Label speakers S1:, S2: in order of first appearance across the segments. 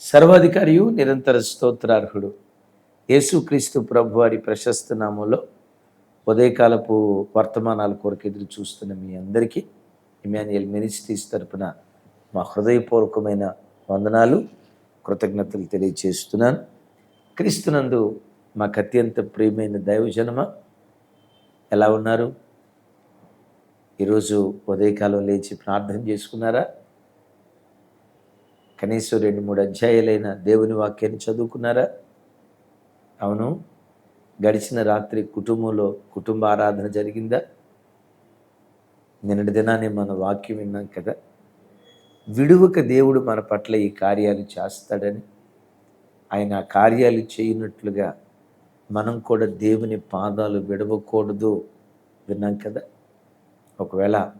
S1: సర్వాధికారియు నిరంతర స్తోత్రార్హుడు. యేసుక్రీస్తు ప్రభు వారి ప్రశస్త నామంలో ఉదయకాలపు వర్తమానాల కొరకు ఎదురు చూస్తున్న మీ అందరికీ ఇమాన్యుయల్ మినిస్ట్రీస్ తరపున మా హృదయపూర్వకమైన వందనాలు కృతజ్ఞతలు తెలియచేస్తున్నాను. క్రీస్తునందు మాకు అత్యంత ప్రియమైన దైవజనమ ఎలా ఉన్నారు? ఈరోజు ఉదయకాలం లేచి ప్రార్థన చేసుకున్నారా? కనీసం రెండు మూడు అధ్యాయాలైన దేవుని వాక్యాన్ని చదువుకున్నారా? అవును. గడిచిన రాత్రి కుటుంబంలో కుటుంబ ఆరాధన జరిగిందా? నిన్నటి దినాన్ని మన వాక్యం విన్నాం కదా. విడువక దేవుడు మన పట్ల ఈ కార్యాలు చేస్తాడని ఆయన ఆ కార్యాలు చేయనట్లుగా మనం కూడా దేవుని పాదాలు విడవకూడదు విన్నాం కదా. ఒకవేళ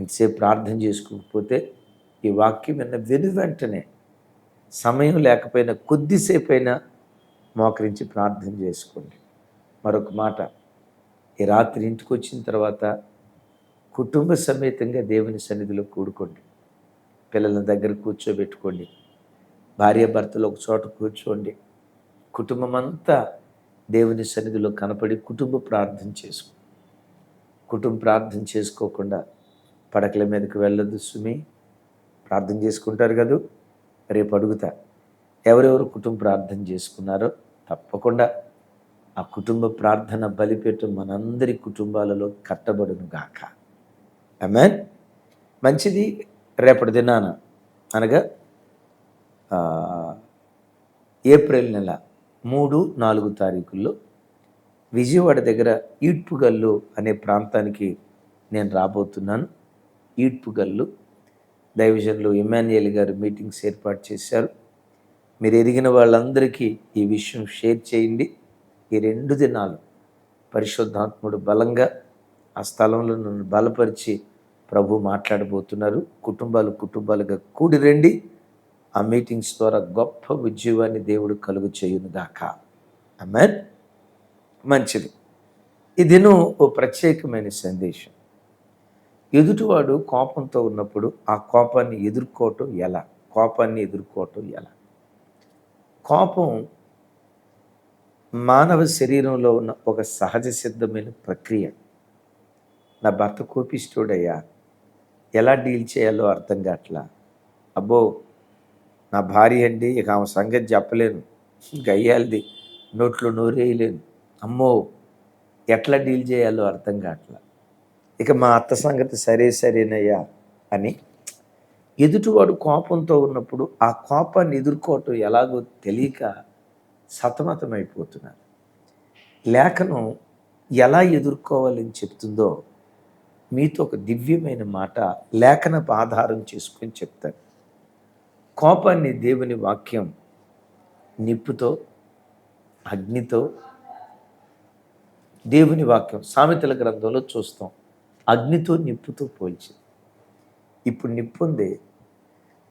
S1: ఇంతసేపు ప్రార్థన చేసుకోకపోతే ఈ వాక్యం విన్న వెను వెంటనే సమయం లేకపోయినా కొద్దిసేపైనా మోకరించి ప్రార్థన చేసుకోండి. మరొక మాట ఈ రాత్రి ఇంటికి వచ్చిన తర్వాత కుటుంబ సమేతంగా దేవుని సన్నిధిలో కూడుకోండి. పిల్లల దగ్గర కూర్చోబెట్టుకోండి. భార్య భర్తలు ఒక చోట కూర్చోండి. కుటుంబం అంతా దేవుని సన్నిధిలో కనపడి కుటుంబ ప్రార్థన చేసుకో. కుటుంబ ప్రార్థన చేసుకోకుండా పడకల మీదకి వెళ్ళొద్దు సుమి. ప్రార్థన చేసుకుంటారు కదూ? రేపు అడుగుతా. ఎవరెవరు కుటుంబ ప్రార్థన చేసుకున్నారో తప్పకుండా ఆ కుటుంబ ప్రార్థన బలిపెట్టు మనందరి కుటుంబాలలో కట్టబడును గాక. ఆమెన్. మంచిది. రేపటి దినాన అనగా ఏప్రిల్ నెల మూడు నాలుగు తారీఖుల్లో విజయవాడ దగ్గర ఈడ్పుగల్లు అనే ప్రాంతానికి నేను రాబోతున్నాను. ఈడ్పుగల్లు దైవజనులు ఇమాన్యుయల్ గారు మీటింగ్స్ ఏర్పాటు చేశారు. మీరు ఎరిగిన వాళ్ళందరికీ ఈ విషయం షేర్ చేయండి. ఈ రెండు దినాలు పరిశుద్ధాత్ముడు బలంగా ఆ స్థలంలో నన్ను బలపరిచి ప్రభు మాట్లాడబోతున్నారు. కుటుంబాలు కుటుంబాలుగా కూడి రండి. ఆ మీటింగ్స్ ద్వారా గొప్ప ఉద్యోగాన్ని దేవుడు కలుగు చేయునుగాక అమెన్ మంచిది. ఈ దినం ఓ ప్రత్యేకమైన సందేశం. ఎదుటివాడు కోపంతో ఉన్నప్పుడు ఆ కోపాన్ని ఎదుర్కోవటం ఎలా? కోపాన్ని ఎదుర్కోవటం ఎలా? కోపం మానవ శరీరంలో ఉన్న ఒక సహజ సిద్ధమైన ప్రక్రియ. నా భర్త కోపిస్తుడయ్యా ఎలా డీల్ చేయాలో అర్థం కావట్లా? అబ్బో నా భార్య అండి ఇక ఆమె సంగతి చెప్పలేను. గయ్యాలిది నోట్లో నోరేయలేను. అమ్మో ఎట్లా డీల్ చేయాలో అర్థం కావట్లా? ఇక మా అత్త సంగతి సరే సరేనయ్యా అని ఎదుటివాడు కోపంతో ఉన్నప్పుడు ఆ కోపాన్ని ఎదుర్కోవటం ఎలాగో తెలియక సతమతమైపోతున్నారు. లేఖనం ఎలా ఎదుర్కోవాలని చెప్తుందో మీతో ఒక దివ్యమైన మాట లేఖనపు ఆధారం చేసుకొని చెప్తాను. కోపాన్ని దేవుని వాక్యం నిప్పుతో అగ్నితో దేవుని వాక్యం సామెతల గ్రంథంలో చూస్తాం. అగ్నితో నిప్పుతో పోల్చింది. ఇప్పుడు నిప్పు ఉంది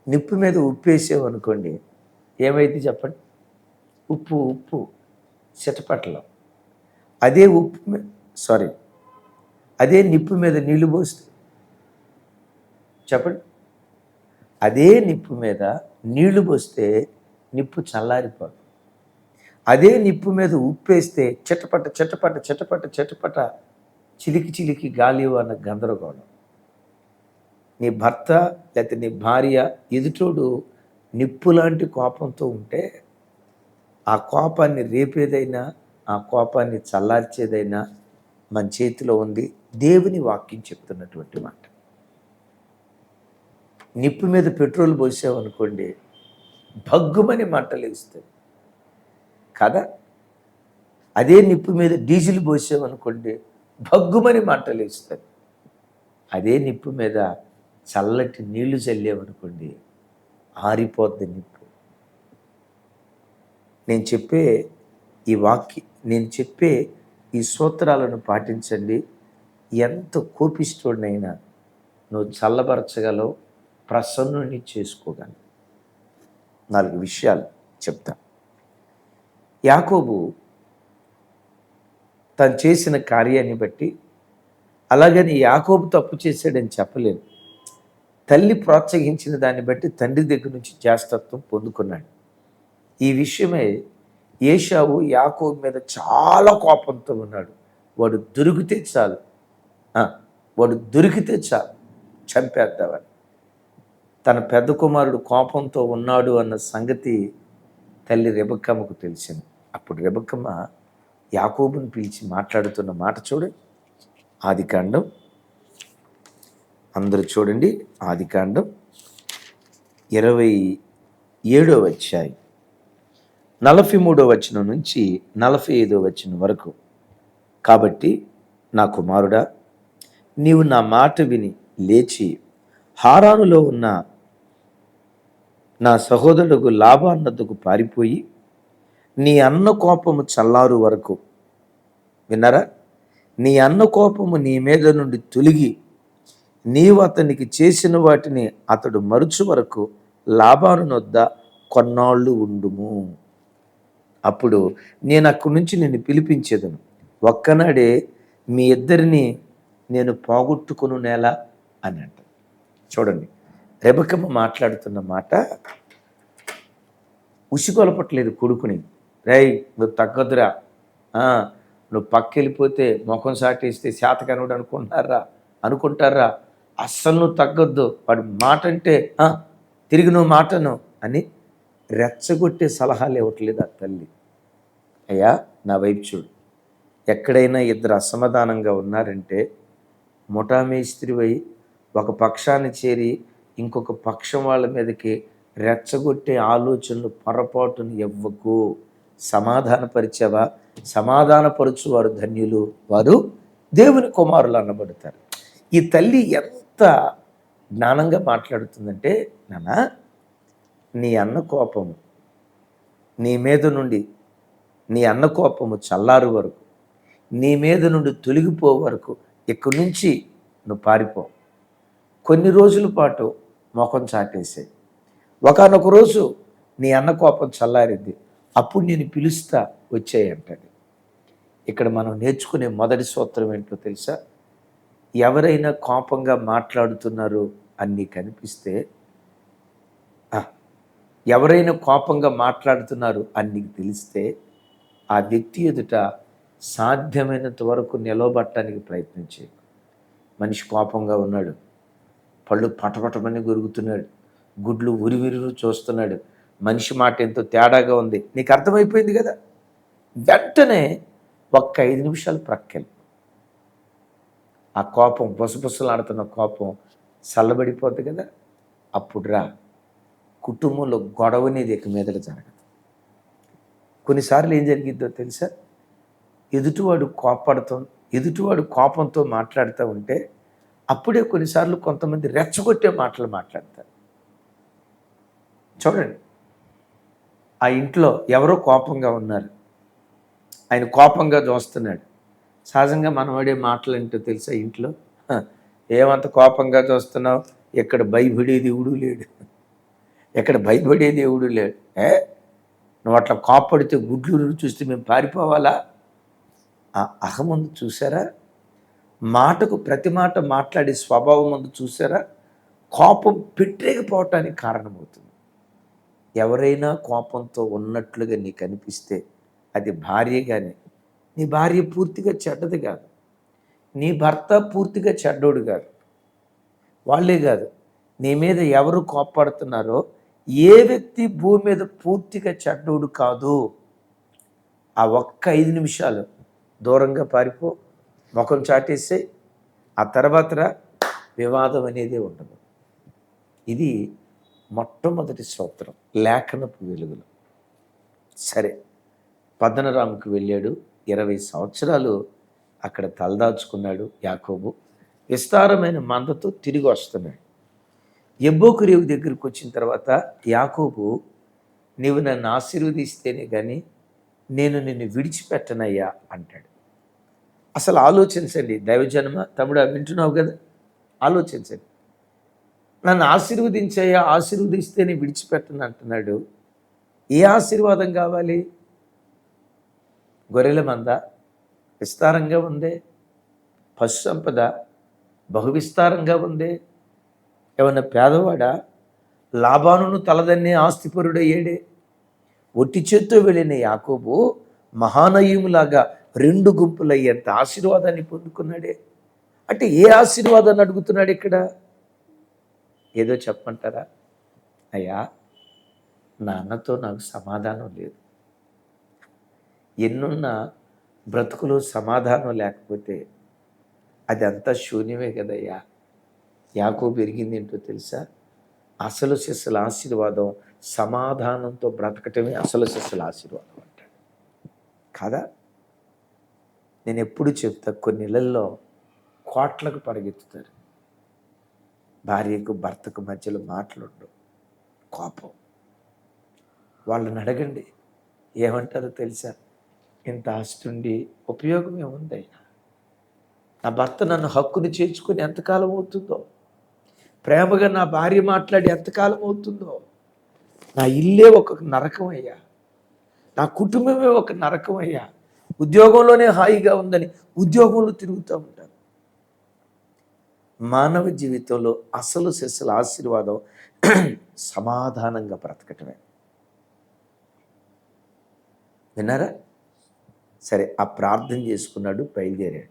S1: నిప్పు మీద ఉప్పు ఏమైతే ఏమైంది చెప్పండి? ఉప్పు ఉప్పు చిటపట్టలం అదే ఉప్పు మీద సారీ అదే నిప్పు మీద నీళ్ళు పోస్తే చెప్పండి. అదే నిప్పు మీద నీళ్ళు పోస్తే నిప్పు చల్లారిపోదు. అదే నిప్పు మీద ఉప్పేస్తే చిటపట చిటపట చిటపట చిటపట చిలికి చిలికి గాలి అన్న గందరగోళం. నీ భర్త లేకపోతే నీ భార్య ఎదుటోడు నిప్పు లాంటి కోపంతో ఉంటే ఆ కోపాన్ని రేపేదైనా ఆ కోపాన్ని చల్లార్చేదైనా మన చేతిలో ఉంది దేవుని వాక్యం చెప్తున్నటువంటి మాట. నిప్పు మీద పెట్రోల్ పోసామనుకోండి భగ్గుమని మంటలు వేస్తుంది కదా? అదే నిప్పు మీద డీజిల్ పోసామనుకోండి భగ్గుమని మంటలేస్తుంది అదే నిప్పు మీద చల్లటి నీళ్ళు చల్లేమనుకోండి ఆరిపోద్ది నిప్పు. నేను చెప్పే ఈ వాక్య నేను చెప్పే ఈ సూత్రాలను పాటించండి. ఎంత కోపిస్తుడినైనా నువ్వు చల్లబరచగలవు ప్రసన్నుని చేసుకోగలవు. నాలుగు విషయాలు చెప్తా యాకోబు తను చేసిన కార్యాన్ని బట్టి అలాగని యాకోబు తప్పు చేశాడని చెప్పలేను. తల్లి ప్రోత్సహించిన దాన్ని బట్టి తండ్రి దగ్గర నుంచి జాస్తత్వం పొందుకున్నాడు. ఈ విషయమే ఏషావు యాకోబు మీద చాలా కోపంతో ఉన్నాడు. వాడు దొరికితే చాలు. వాడు దొరికితే చాలు. చంపేద్దామని. తన పెద్ద కుమారుడు కోపంతో ఉన్నాడు అన్న సంగతి తల్లి రెబక్కమ్మకు తెలిసింది. అప్పుడు రెబక్కమ్మ యాకోబును పిలిచి మాట్లాడుతున్న మాట చూడండి ఆదికాండం అందరూ చూడండి. ఆదికాండం ఇరవై ఏడో వచ్చాయి నలభై మూడో వచనం నుంచి నలభై ఐదో వచనం వరకు. కాబట్టి నా కుమారుడా నీవు నా మాట విని లేచి హారానులో ఉన్న నా సహోదరుడు లాభాన్నతకు పారిపోయి నీ అన్న కోపము చల్లారు వరకు. విన్నారా? నీ అన్న కోపము నీ మీద నుండి తొలిగి నీవు అతనికి చేసిన వాటిని అతడు మరుచు వరకు లాభాను వద్ద కొన్నాళ్ళు ఉండుము. అప్పుడు నేను అక్కడి నుంచి నిన్ను పిలిపించేదను. ఒక్కనాడే మీ ఇద్దరిని నేను పోగొట్టుకును నేల అని అంట చూడండి రెబకమ్మ మాట్లాడుతున్న మాట ఉసిగొలపట్లేదు కొడుకుని రేయ్ నువ్వు తగ్గదురా నువ్వు నువ్వు పక్కెళ్ళిపోతే ముఖం సాటేస్తే శాతకనుడు అనుకుంటారా అనుకుంటారా? అస్సలు నువ్వు తగ్గొద్దు. వాడి మాట అంటే తిరిగి నువ్వు మాటను అని రెచ్చగొట్టే సలహాలు ఇవ్వట్లేదు ఆ తల్లి. అయ్యా నా వైపు చూడు. ఎక్కడైనా ఇద్దరు అసమాధానంగా ఉన్నారంటే ముఠామేస్త్రివై ఒక పక్షాన్ని చేరి ఇంకొక పక్షం వాళ్ళ మీదకి రెచ్చగొట్టే ఆలోచనలు పొరపాటును ఇవ్వకు. సమాధానపరిచేవా? సమాధానపరచు వారు ధన్యులు వారు దేవుని కుమారులు అనబడతారు. ఈ తల్లి ఎంత జ్ఞానంగా మాట్లాడుతుందంటే నాన్న నీ అన్న కోపము నీ మీద నుండి నీ అన్న కోపము చల్లారు వరకు నీ మీద నుండి తొలగిపో వరకు ఇక్కడి నుంచి నువ్వు పారిపో. కొన్ని రోజుల పాటు ముఖం చాటేసాయి. ఒకనొక రోజు నీ అన్న కోపం చల్లారింది అప్పుడు నేను పిలుస్తా వచ్చాయంటది. ఇక్కడ మనం నేర్చుకునే మొదటి సూత్రం ఏంటో తెలుసా? ఎవరైనా కోపంగా మాట్లాడుతున్నారు అన్ని కనిపిస్తే ఆ, ఎవరైనా కోపంగా మాట్లాడుతున్నారు అన్ని తెలిస్తే ఆ వ్యక్తి ఎదుట సాధ్యమైనంత వరకు నిలవబట్టడానికి ప్రయత్నించే మనిషి కోపంగా ఉన్నాడు. పళ్ళు పటపటమని గొరుగుతున్నాడు. గుడ్లు ఉరివిరు చూస్తున్నాడు. మనిషి మాట ఎంతో తేడాగా ఉంది. నీకు అర్థమైపోయింది కదా? వెంటనే ఒక్క ఐదు నిమిషాలు ప్రక్కలు ఆ కోపం బుసబుసలాడుతున్న కోపం చల్లబడిపోద్ది కదా? అప్పుడు రా. కుటుంబంలో గొడవ అనేది ఇక మీదట జరగదు. కొన్నిసార్లు ఏం జరిగిద్దో తెలుసా? ఎదుటివాడు కోపడుతో ఎదుటివాడు కోపంతో మాట్లాడుతూ ఉంటే అప్పుడే కొన్నిసార్లు కొంతమంది రెచ్చగొట్టే మాటలు మాట్లాడతారు. చూడండి. ఆ ఇంట్లో ఎవరో కోపంగా ఉన్నారు. ఆయన కోపంగా చూస్తున్నాడు. సహజంగా మనం మాటలు ఏంటో తెలుసా ఇంట్లో? ఏమంత కోపంగా చూస్తున్నావు? ఇక్కడ భయపడే దేవుడు లేడు. ఎక్కడ భయపడే దేవుడు లేడు. ఏ? నువ్వు అట్లా కోపడితే గుడ్లు చూస్తే మేము పారిపోవాలా? ఆ అహమందు చూసారా? మాటకు ప్రతి మాట మాట్లాడే స్వభావం ముందు చూసారా? కోపం పెట్టేకపోవటానికి కారణమవుతుంది. ఎవరైనా కోపంతో ఉన్నట్లుగా నీకు అనిపిస్తే అది భార్య కానీ నీ భార్య పూర్తిగా చెడ్డది కాదు. నీ భర్త పూర్తిగా చెడ్డోడు కాదు. వాళ్ళే కాదు. నీ మీద ఎవరు కోప్పడుతున్నారో ఏ వ్యక్తి భూమి మీద పూర్తిగా చెడ్డోడు కాదు. ఆ ఒక్క ఐదు నిమిషాలు దూరంగా పారిపో ముఖం చాటేస్తే ఆ తర్వాత వివాదం అనేది ఉండదు. ఇది మొట్టమొదటి సూత్రం లేఖనపు వెలుగులు. సరే పద్మనరాముకు వెళ్ళాడు. ఇరవై సంవత్సరాలు అక్కడ తలదాచుకున్నాడు యాకోబు. విస్తారమైన మందతో తిరిగి వస్తున్నాడు. ఎబ్బోకు రేవు దగ్గరికి వచ్చిన తర్వాత యాకోబు నీవు నన్ను ఆశీర్వదిస్తేనే కానీ నేను నిన్ను విడిచిపెట్టనయ్యా అంటాడు. అసలు ఆలోచించండి దైవజన్మ? తమ్ముడు వింటున్నావు కదా? ఆలోచించండి. నన్ను ఆశీర్వదించయ్యా ఆశీర్వదిస్తేనే విడిచిపెట్టను అంటున్నాడు. ఏ ఆశీర్వాదం కావాలి? గొర్రెల మంద విస్తారంగా ఉందే? పశు సంపద బహువిస్తారంగా ఉందే? ఏమన్నా పేదవాడా? లాభాను తలదన్నే ఆస్తిపరుడయ్యాడే? ఒట్టి చేత్తో వెళ్ళిన యాకోబు మహానయుములాగా రెండు గుంపులయ్యేంత ఆశీర్వాదాన్ని పొందుకున్నాడే. అంటే ఏ ఆశీర్వాదాన్ని అడుగుతున్నాడు ఇక్కడ? ఏదో చెప్పమంటారా? అయ్యా నాన్నతో నాకు సమాధానం లేదు. ఎన్నున్నా బ్రతుకులో సమాధానం లేకపోతే అది అంతా శూన్యమే కదయ్యా. యాకో పెరిగింది ఏంటో తెలుసా? అసలు శిస్సుల ఆశీర్వాదం సమాధానంతో బ్రతకటమే అసలు శిస్సుల ఆశీర్వాదం అంటాడు. కాదా? నేను ఎప్పుడు చెప్తా కొన్ని నెలల్లో కోట్లకు పరిగెత్తుతారు. భార్యకు భర్తకు మధ్యలో మాటలుండవు. కోపం. వాళ్ళని అడగండి. ఏమంటారో తెలుసా? ఇంత ఆస్తుండి ఉపయోగం అయినా నా భర్త నన్ను హక్కుని చేర్చుకొని ఎంతకాలం అవుతుందో? ప్రేమగా నా భార్య మాట్లాడి ఎంతకాలం అవుతుందో? నా ఇల్లే ఒక నరకం అయ్యా నా కుటుంబమే ఒక నరకం అయ్యా ఉద్యోగంలోనే హాయిగా ఉందని ఉద్యోగంలో తిరుగుతూ ఉంటాను మానవ జీవితంలో అసలు సెస్సుల ఆశీర్వాదం సమాధానంగా బ్రతకటమే. విన్నారా? సరే ఆ ప్రార్థన చేసుకున్నాడు బయలుదేరాడు.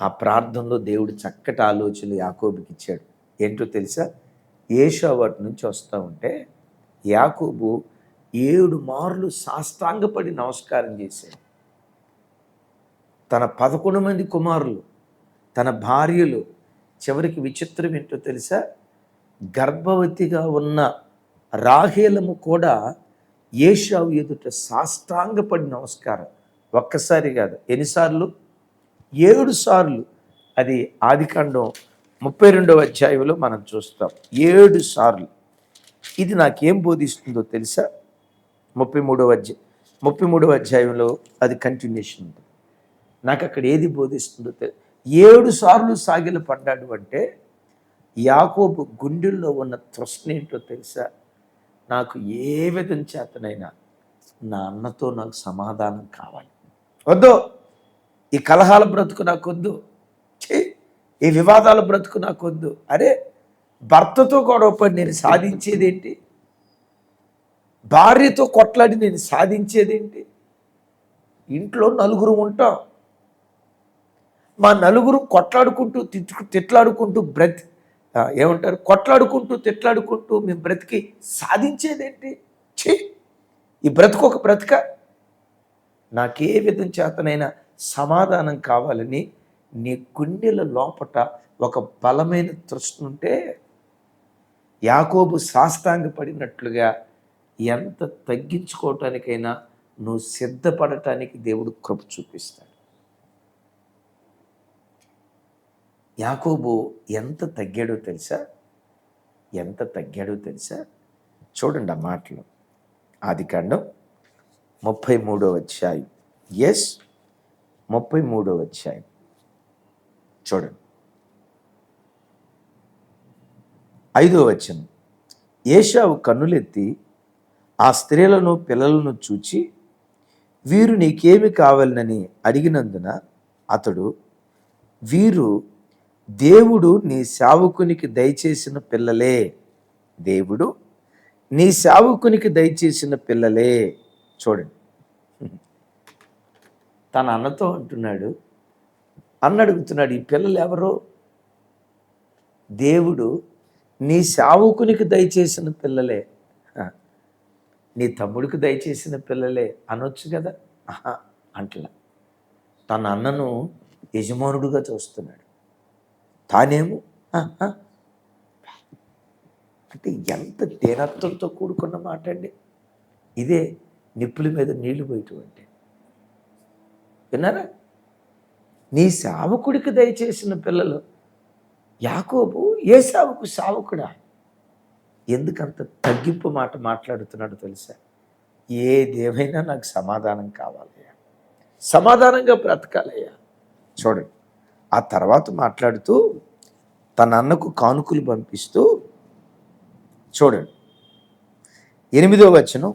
S1: ఆ ప్రార్థనలో దేవుడు చక్కటి ఆలోచనలు యాకోబుకి ఇచ్చాడు. ఏంటో తెలుసా? ఏషో వాటి నుంచి వస్తూ ఉంటే యాకోబు ఏడు మార్లు సాష్టాంగపడి నమస్కారం చేశాడు. తన పదకొండు మంది కుమారులు తన భార్యలు చివరికి విచిత్రం ఏంటో తెలుసా? గర్భవతిగా ఉన్న రాహేలము కూడా ఏషావు ఎదుట సాష్టాంగపడి నమస్కారం. ఒక్కసారి కాదు ఎన్నిసార్లు? ఏడు సార్లు. అది ఆదికాండం ముప్పై రెండవ అధ్యాయంలో మనం చూస్తాం. ఏడు సార్లు. ఇది నాకేం బోధిస్తుందో తెలుసా? ముప్పై మూడవ అధ్యాయం ముప్పై మూడవ అధ్యాయంలో అది కంటిన్యూషన్ ఉంది. నాకు అక్కడ ఏది బోధిస్తుందో తెలి ఏడు సార్లు సాగిలు పడ్డాడు అంటే యాకోబు గుండెల్లో ఉన్న తృష్ణ ఏంటో తెలుసా? నాకు ఏ విధం చేతనైనా నా అన్నతో నాకు సమాధానం కావాలి. వద్దు. ఈ కలహాల బ్రతుకు నాకు వద్దు ఈ వివాదాల బ్రతుకు నాకు వద్దు అరే భర్తతో గొడవపడి నేను సాధించేదేంటి? భార్యతో కొట్లాడి నేను సాధించేదేంటి? ఇంట్లో నలుగురు ఉంటాం. మా నలుగురు కొట్లాడుకుంటూ తిట్టు తిట్లాడుకుంటూ బ్రతి ఏమంటారు? కొట్లాడుకుంటూ తిట్లాడుకుంటూ మేము బ్రతికి సాధించేదేంటి? చే ఈ బ్రతుకు ఒక బ్రతుక. నాకే విధం చేతనైనా సమాధానం కావాలని నీ గుండెల లోపట ఒక బలమైన తృష్ణ ఉంటే యాకోబు సాష్టాంగపడినట్లుగా ఎంత తగ్గించుకోవటానికైనా నువ్వు సిద్ధపడటానికి దేవుడు కృప చూపిస్తాడు. యాకోబు ఎంత తగ్గాడో తెలుసా? ఎంత తగ్గాడో తెలుసా? చూడండి ఆ మాటలు. ఆది కాండం ముప్పై మూడో అధ్యాయం. ఎస్ ముప్పై మూడో అధ్యాయం. చూడండి. ఐదో వచ్చిన ఏషావు కన్నులెత్తి ఆ స్త్రీలను పిల్లలను చూచి వీరు నీకేమి కావాలనని అడిగినందున అతడు వీరు దేవుడు నీ సేవకునికి దయచేసిన పిల్లలే. దేవుడు నీ సేవకునికి దయచేసిన పిల్లలే. చూడండి. తన అన్నతో అంటున్నాడు. అన్న అడుగుతున్నాడు ఈ పిల్లలు ఎవరో? దేవుడు నీ సేవకునికి దయచేసిన పిల్లలే. నీ తమ్ముడికి దయచేసిన పిల్లలే. అనొచ్చు కదా. అంటలే అంటలా. తన అన్నను యజమానుడుగా చూస్తున్నాడు. తానేమో? అంటే ఎంత దీనత్వంతో కూడుకున్న మాట అండి. ఇదే నిప్పుల మీద నీళ్ళు పోయటం విన్నారా? నీ సావకుడికి దయచేసిన పిల్లలు యాకోబు ఏ సేవకు సేవకుడా? ఎందుకంత తగ్గింపు మాట మాట్లాడుతున్నాడు తెలుసా? ఏదేమైనా నాకు సమాధానం కావాలయ్యా. సమాధానంగా బ్రతకాలయ్యా. చూడండి. ఆ తర్వాత మాట్లాడుతూ తన అన్నకు కానుకలు పంపిస్తూ చూడండి. ఎనిమిదో వచనం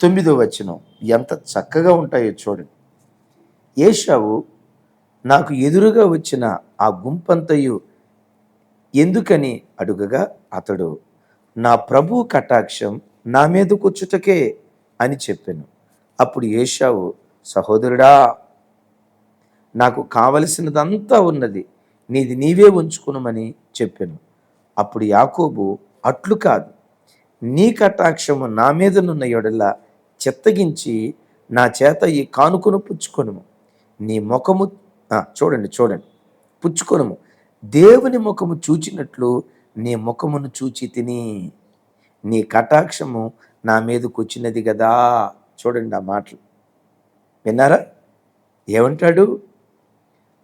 S1: తొమ్మిదో వచనం ఎంత చక్కగా ఉంటాయో చూడండి. ఏషావు నాకు ఎదురుగా వచ్చిన ఆ గుంపంతయు ఎందుకని అడుగగా అతడు నా ప్రభు కటాక్షం నా మీద కూర్చుటకే అని చెప్పాను. అప్పుడు ఏషావు సహోదరుడా నాకు కావలసినదంతా ఉన్నది నీది నీవే ఉంచుకునమని చెప్పాను. అప్పుడు యాకోబు అట్లు కాదు నీ కటాక్షము నా మీదనున్న ఎడల చెత్తగించి నా చేత ఈ కానుకను పుచ్చుకొనుము. నీ ముఖము చూడండి చూడండి పుచ్చుకొనుము. దేవుని ముఖము చూచినట్లు నీ ముఖమును చూచి తిని నీ కటాక్షము నా మీదకు వచ్చినది కదా చూడండి ఆ మాటలు. విన్నారా? ఏమంటాడు?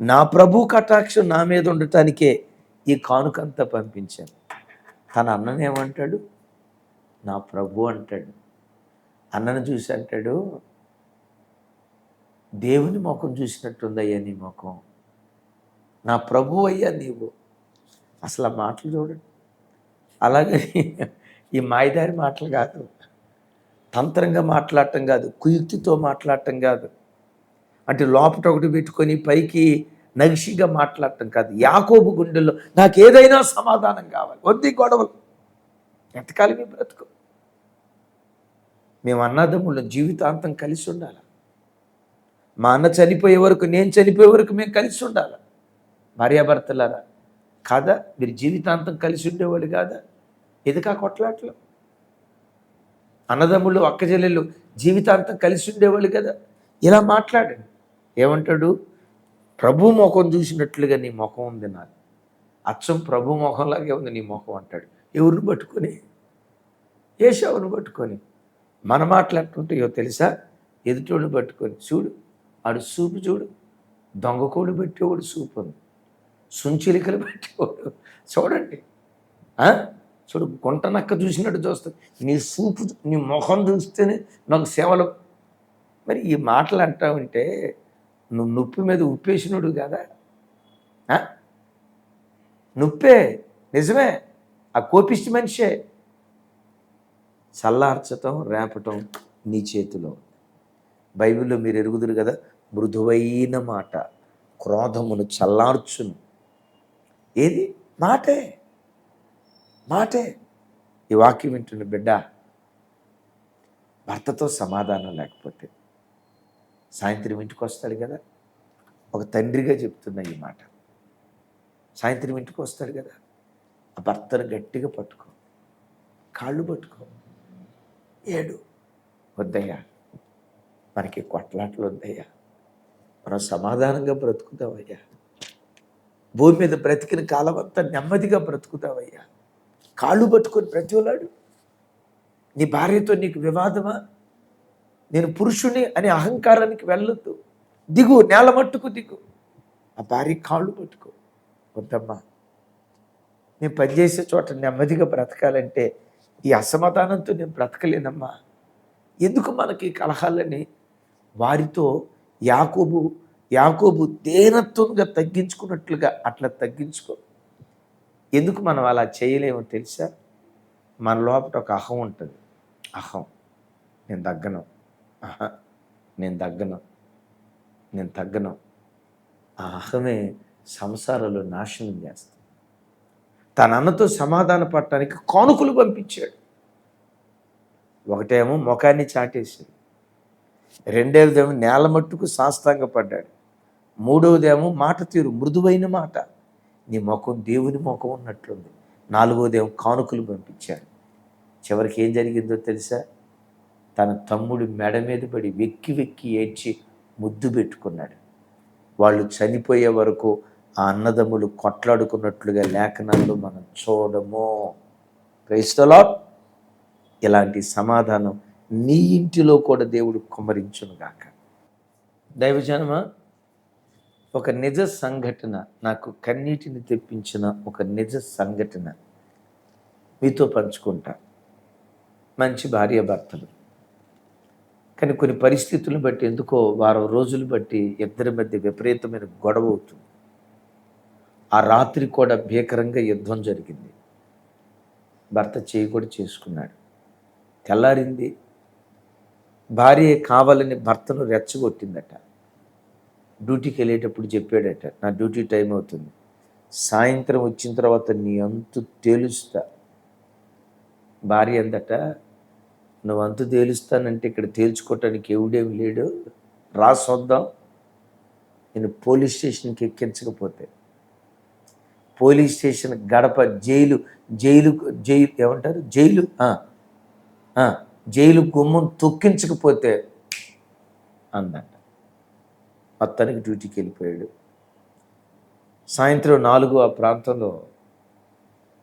S1: నా ప్రభు కటాక్షం నా మీద ఉండటానికే ఈ కానుకంతా పంపించాను. తన అన్నని ఏమంటాడు? నా ప్రభు అంటాడు. అన్నను చూసి అంటాడు దేవుని ముఖం చూసినట్టుందయ్యా నీ ముఖం. నా ప్రభు అయ్యా నీవు. అసలు ఆ మాటలు చూడండి. అలాగే ఈ మాయదారి మాటలు కాదు. తంత్రంగా మాట్లాడటం కాదు కుయుక్తితో మాట్లాడటం కాదు. అంటే లోపట ఒకటి పెట్టుకొని పైకి నగిషిగా మాట్లాడటం కాదు. యాకోబు గుండెల్లో నాకు ఏదైనా సమాధానం కావాలి. వద్ది గొడవలు. ఎంతకాలం మీ బ్రతుకు. మేము అన్నదమ్ముళ్ళం జీవితాంతం కలిసి ఉండాలి. మా అన్న చనిపోయే వరకు నేను చనిపోయే వరకు మేము కలిసి ఉండాలి. భార్యాభర్తలారా కాదా? మీరు జీవితాంతం కలిసి ఉండేవాళ్ళు కాదా? ఎదుకా కొట్లాట్లు? అన్నదమ్ముళ్ళు అక్కజల్లెళ్ళు జీవితాంతం కలిసి ఉండేవాళ్ళు కదా? ఇలా మాట్లాడండి. ఏమంటాడు? ప్రభు ముఖం చూసినట్లుగా నీ ముఖం ఉంది నాకు. అచ్చం ప్రభు ముఖంలాగే ఉంది నీ ముఖం అంటాడు. ఎవరిని పట్టుకొని? ఏషావుని పట్టుకొని. మన మాట్లాడుతుంటాయో తెలుసా? ఎదుటోడిని పట్టుకొని. చూడు ఆడు సూపు చూడు. దొంగకోడు పెట్టేవాడు సూపు ఉంది. సుంచిలికలు పెట్టేవాడు. చూడండి. చూడు గుంట నక్క చూసినట్టు చూస్తుంది. నీ సూపు నీ ముఖం చూస్తేనే నాకు సేవలు. మరి ఈ మాటలు అంటావంటే నువ్వు నొప్పి మీద ఉప్పేసినోడు కదా? ఆ? నొప్పే నిజమే. ఆ కోపిష్టి మనిషే. చల్లార్చటం రేపటం నీ చేతిలో బైబిల్లో మీరు ఎరుగుదురు కదా మృదువైన మాట క్రోధమును చల్లార్చును. ఏది? మాటే. మాటే. ఈ వాక్యం వింటున్న బిడ్డ భర్తతో సమాధానం లేకపోతే సాయంత్రం ఇంటికి వస్తాడు కదా. ఒక తండ్రిగా చెప్తున్నా ఈ మాట. సాయంత్రం ఇంటికి వస్తాడు కదా. ఆ భర్తను గట్టిగా పట్టుకో. కాళ్ళు పట్టుకో. ఏడు. వద్దయ్యా మనకి కొట్లాట్లు వద్దయ్యా. మనం సమాధానంగా బ్రతుకుతావయ్యా. భూమి మీద బ్రతికిన కాలం అంతా నెమ్మదిగా బ్రతుకుతావయ్యా. కాళ్ళు పట్టుకొని ప్రతిలాడు నీ భార్యతో నీకు వివాదమా? నేను పురుషుని అనే అహంకారానికి వెళ్ళొద్దు. దిగు నేల మట్టుకు దిగు. ఆ భార్య కాళ్ళు పట్టుకో. వద్దమ్మా. నేను పనిచేసే చోట నెమ్మదిగా బ్రతకాలంటే ఈ అసమాధానంతో నేను బ్రతకలేనమ్మా. ఎందుకు మనకి కలహాలని వారితో యాకోబు యాకోబు దేనత్వంగా తగ్గించుకున్నట్లుగా అట్లా తగ్గించుకో. ఎందుకు మనం అలా చేయలేమో తెలుసా? మన లోపల ఒక అహం ఉంటుంది. అహం. నేను తగ్గను. నేను తగ్గను. నేను తగ్గను. ఆ అహమే సంసారంలో నాశనం చేస్తాను తన అన్నతో సమాధాన పడటానికి కానుకలు పంపించాడు. ఒకటేమో ముఖాన్ని చాటేసాడు రెండవదేమో నేల మట్టుకు సాష్టాంగ పడ్డాడు మూడవదేమో మాట తీరు మృదువైన మాట. నీ ముఖం దేవుని ముఖం ఉన్నట్లుంది. నాలుగోదేమో కానుకలు పంపించాడు. చివరికి ఏం జరిగిందో తెలుసా? తన తమ్ముడు మెడ మీద పడి వెక్కి వెక్కి ఏడ్చి ముద్దు పెట్టుకున్నాడు. వాళ్ళు చనిపోయే వరకు ఆ అన్నదమ్ములు కొట్లాడుకున్నట్లుగా లేఖనాల్లో మనం చూడము. క్రైస్తలో ఇలాంటి సమాధానం నీ ఇంటిలో కూడా దేవుడు కుమరించునుగాక దైవజనమా ఒక నిజ సంఘటన నాకు కన్నీటిని తెప్పించిన ఒక నిజ సంఘటన మీతో పంచుకుంటా. మంచి భార్య భర్తలు కానీ కొన్ని పరిస్థితులను బట్టి ఎందుకో వారం రోజులు బట్టి ఇద్దరి మధ్య విపరీతమైన గొడవ అవుతుంది. ఆ రాత్రి కూడా భీకరంగా యుద్ధం జరిగింది. భర్త చేయి కూడా చేసుకున్నాడు. తెల్లారింది. భార్య కావాలని భర్తను రెచ్చగొట్టిందట. డ్యూటీకి వెళ్ళేటప్పుడు చెప్పాడట నా డ్యూటీ టైం అవుతుంది. సాయంత్రం వచ్చిన తర్వాత నీ అంతు తేలుస్తా. భార్య అందట నువ్వు అంతు తేలుస్తానంటే ఇక్కడ తేల్చుకోవటానికి ఎవడేమి లేడు. రా చూద్దాం నేను పోలీస్ స్టేషన్కి ఎక్కించకపోతే. పోలీస్ స్టేషన్ గడప జైలు జైలు జైలు ఏమంటారు? జైలు? జైలు గుమ్మం తొక్కించకపోతే అందంట. మొత్తానికి డ్యూటీకి వెళ్ళిపోయాడు. సాయంత్రం నాలుగు ఆ ప్రాంతంలో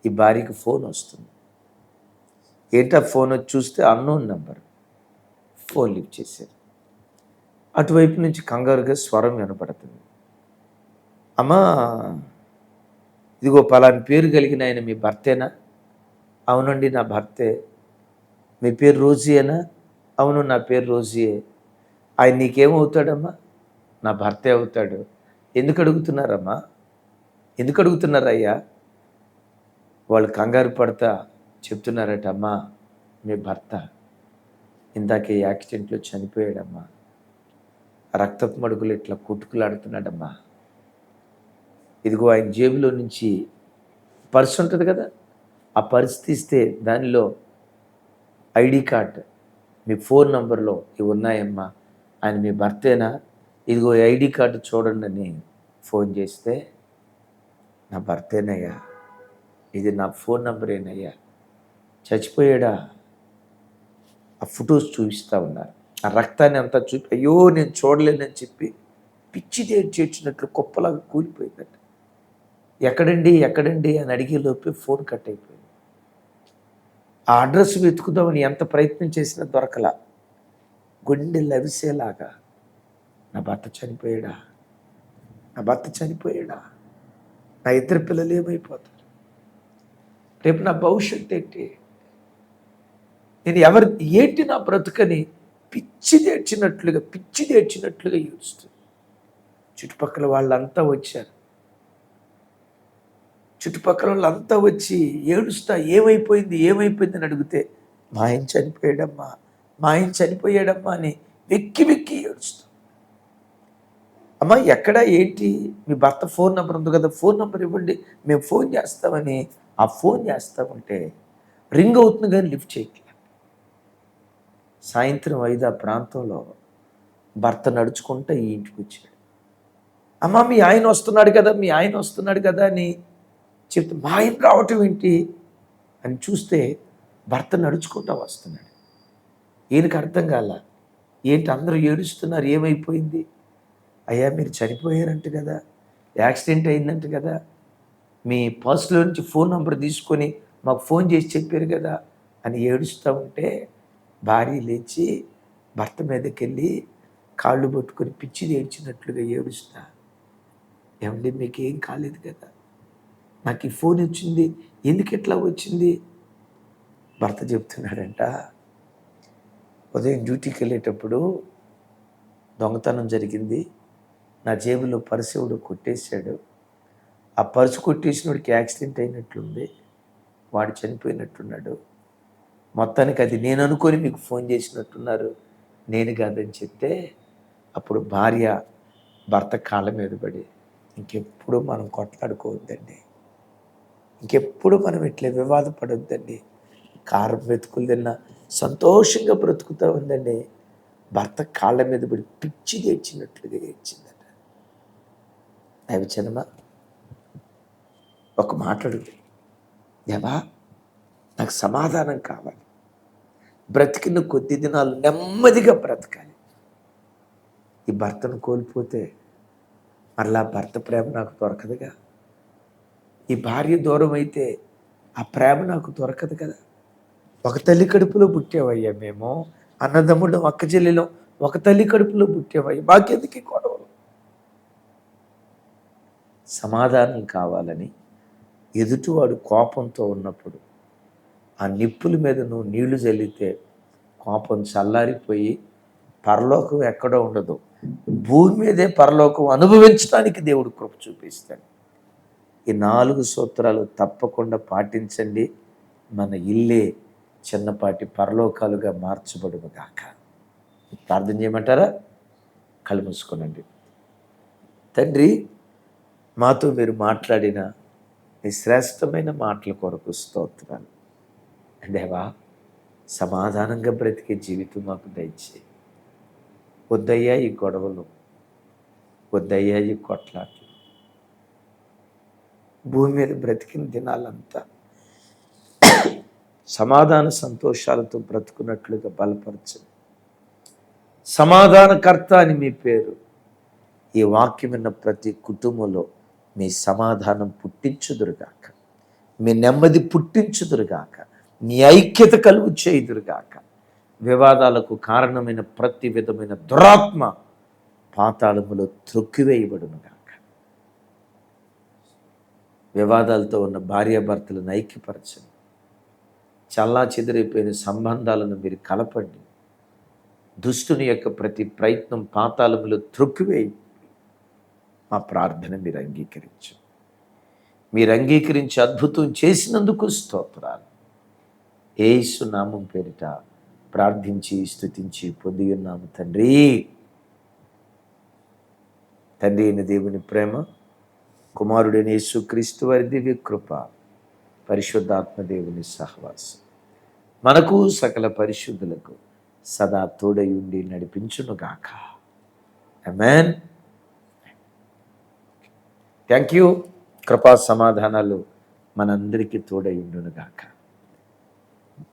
S1: ఈ భార్యకి ఫోన్ వస్తుంది. ఏంటా ఫోన్ వచ్చి చూస్తే అన్నోన్ నెంబర్. ఫోన్ లిఫ్ట్ చేశారు. అటువైపు నుంచి కంగారుగా స్వరం వినపడుతుంది. అమ్మా ఇదిగో పలాని పేరు కలిగిన ఆయన మీ భర్తేనా? అవునండి నా భర్తే. మీ పేరు రోజీయేనా? అవును నా పేరు రోజీయే. ఆయన నీకేమవుతాడమ్మా? నా భర్తే అవుతాడు. ఎందుకు అడుగుతున్నారమ్మా? ఎందుకు అడుగుతున్నారయ్యా? వాళ్ళు కంగారు పడతా చెప్తున్నారట అమ్మా మీ భర్త ఇందాకే యాక్సిడెంట్లో చనిపోయాడమ్మా. రక్తపు మడుగులు ఇట్లా కొట్టుకులాడుతున్నాడమ్మా. ఇదిగో ఆయన జేబులో నుంచి పర్స్ ఉంటుంది కదా ఆ పర్స్ తీస్తే దానిలో ఐడి కార్డ్ మీ ఫోన్ నంబర్లో ఇవి ఉన్నాయమ్మా. ఆయన మీ భర్తేనా? ఇదిగో ఐడి కార్డు చూడండి అని ఫోన్ చేస్తే నా భర్తేనయ్యా. ఇది నా ఫోన్ నంబరేనయ్యా. చచ్చిపోయాడా? ఆ ఫొటోస్ చూపిస్తూ ఉన్నారు. ఆ రక్తాన్ని అంతా చూపి అయ్యో నేను చూడలేనని చెప్పి పిచ్చి చేర్చినట్లు కుప్పలాగా కూలిపోయిందట. ఎక్కడండి ఎక్కడండి అని అడిగే లోపే ఫోన్ కట్ అయిపోయింది. ఆ అడ్రస్ వెతుకుదామని ఎంత ప్రయత్నం చేసినా దొరకలా. గుండె లవిసేలాగా నా భర్త చనిపోయాడా? నా భర్త చనిపోయాడా? నా ఇద్దరు పిల్లలు ఏమైపోతారు? రేపు నా భవిష్యత్తు ఏంటి? నేను ఎవరి ఏంటి నా బ్రతుకని పిచ్చి తెచ్చినట్లుగా పిచ్చి తెచ్చినట్లుగా ఏడుస్తుంది చుట్టుపక్కల వాళ్ళంతా వచ్చారు. చుట్టుపక్కల వాళ్ళంతా వచ్చి ఏడుస్తా ఏమైపోయింది? ఏమైపోయింది? అని అడిగితే మా ఆయన చనిపోయాడమ్మా మా ఆయన చనిపోయాడమ్మా అని వెక్కి వెక్కి ఏడుస్తా. అమ్మా ఎక్కడ? ఏంటి? మీ భర్త ఫోన్ నెంబర్ ఉంది కదా ఫోన్ నెంబర్ ఇవ్వండి మేము ఫోన్ చేస్తామని. ఆ ఫోన్ చేస్తామంటే రింగ్ అవుతుంది కానీ లిఫ్ట్ చేయట్లేదు. సాయంత్రం ఐదు ఆ ప్రాంతంలో భర్త నడుచుకుంటూ ఈ ఇంటికి వచ్చాడు. అమ్మ మీ ఆయన వస్తున్నాడు కదా మీ ఆయన వస్తున్నాడు కదా అని చెప్తే మా ఆయన రావటం ఏంటి? అని చూస్తే భర్త నడుచుకుంటా వస్తున్నాడు. ఈయనకు అర్థం కాల ఏంటి అందరూ ఏడుస్తున్నారు? ఏమైపోయింది? అయ్యా మీరు చనిపోయారంట కదా యాక్సిడెంట్ అయిందంట కదా మీ పర్సులో నుంచి ఫోన్ నెంబర్ తీసుకొని మాకు ఫోన్ చేసి చెప్పారు కదా అని ఏడుస్తూ ఉంటే భార్య లేచి భర్త మీదకి వెళ్ళి కాళ్ళు పట్టుకొని పిచ్చి ఏడ్చినట్లుగా ఏడుస్తా. ఏమండి మీకు ఏం కాలేదు కదా? నాకు ఈ ఫోన్ వచ్చింది ఎందుకు ఎట్లా వచ్చింది? భర్త చెప్తున్నాడంట ఉదయం డ్యూటీకి వెళ్ళేటప్పుడు దొంగతనం జరిగింది. నా జేబులో పర్సుడు కొట్టేశాడు. ఆ పర్సు కొట్టేసినోడికి యాక్సిడెంట్ అయినట్లుంది. వాడు చనిపోయినట్టున్నాడు. మొత్తానికి అది నేను అనుకొని మీకు ఫోన్ చేసినట్టున్నారు. నేను కాదని చెప్తే అప్పుడు భార్య భర్త కాళ్ళ మీద పడి ఇంకెప్పుడు మనం కొట్లాడుకోవద్దండి. ఇంకెప్పుడు మనం ఇట్లా వివాదపడొద్దండి కారం వెతుకులు తిన్నా సంతోషంగా బ్రతుకుతూ ఉందండి. భర్త కాళ్ళ మీద పడి పిచ్చి తెచ్చినట్లుగా ఏడ్చిందట. దైవచనమా ఒక మాట్లాడు అడుగు దేవా నాకు సమాధానం కావాలి. బ్రతికిన కొద్ది దినాలు నెమ్మదిగా బ్రతకాలి. ఈ భర్తను కోల్పోతే మరలా భర్త ప్రేమ నాకు దొరకదుగా. ఈ భార్య దూరం అయితే ఆ ప్రేమ నాకు దొరకదు కదా. ఒక తల్లి కడుపులో పుట్టేవయ్యా మేము. అన్నదమ్ముడు అక్క చెల్లెలో ఒక తల్లి కడుపులో పుట్టేవయ్యా. మాకెందుకు గొడవలు? సమాధానం కావాలని ఎదుటివాడు కోపంతో ఉన్నప్పుడు ఆ నిప్పుల మీద నువ్వు నీళ్ళు చల్లితే కోపం చల్లారిపోయి పరలోకం ఎక్కడో ఉండదు. భూమి మీదే పరలోకం అనుభవించడానికి దేవుడు కృప చూపిస్తాడు. ఈ నాలుగు సూత్రాలు తప్పకుండా పాటించండి. మన ఇల్లే చిన్నపాటి పరలోకాలుగా మార్చబడును గాక. ప్రార్థన చేయమంటారా? కళ్ళు తండ్రి మాతో మీరు మాట్లాడిన నీ శ్రేష్టమైన మాటల కొరకు స్తోత్రాలు. దేవా సమాధానంగా బ్రతికే జీవితం మాకు దయచేయి. వద్దయ్యా ఈ గొడవలు వద్దయ్యా ఈ కొట్లాట్లు. భూమి మీద బ్రతికిన దినాలంతా సమాధాన సంతోషాలతో బ్రతుకున్నట్లుగా బలపరచండి సమాధానకర్త అని మీ పేరు. ఈ వాక్యం విన్న ప్రతి కుటుంబంలో మీ సమాధానం పుట్టించుదురుగాక. మీ నెమ్మది పుట్టించుదురుగాక. నీ ఐక్యత కలుగు చేయుదురుగాక వివాదాలకు కారణమైన ప్రతి విధమైన దురాత్మ పాతాళములో త్రొక్కివేయబడునుగాక. వివాదాలతో ఉన్న భార్యాభర్తలను ఐక్యపరచండి. చల్లా చెదిరైపోయిన సంబంధాలను మీరు కలపండి. దుష్టుని యొక్క ప్రతి ప్రయత్నం పాతాళములో త్రొక్కివేయి. మా ప్రార్థన మీరు అంగీకరించు. మీరు అంగీకరించి అద్భుతం చేసినందుకు స్తోత్రాలు. ఏసు నామం పేరిట ప్రార్థించి స్థుతించి పొంది ఉన్నాము తండ్రి. తండ్రి అయిన దేవుని ప్రేమ కుమారుడైన యేసుక్రీస్తు వారి దివ్య కృప పరిశుద్ధాత్మ దేవుని సహవాసం. మనకు సకల పరిశుద్ధులకు సదా తోడై ఉండి నడిపించునుగాక. అమెన్ థ్యాంక్ యూ కృపా సమాధానాలు మనందరికీ తోడై ఉండునుగాక.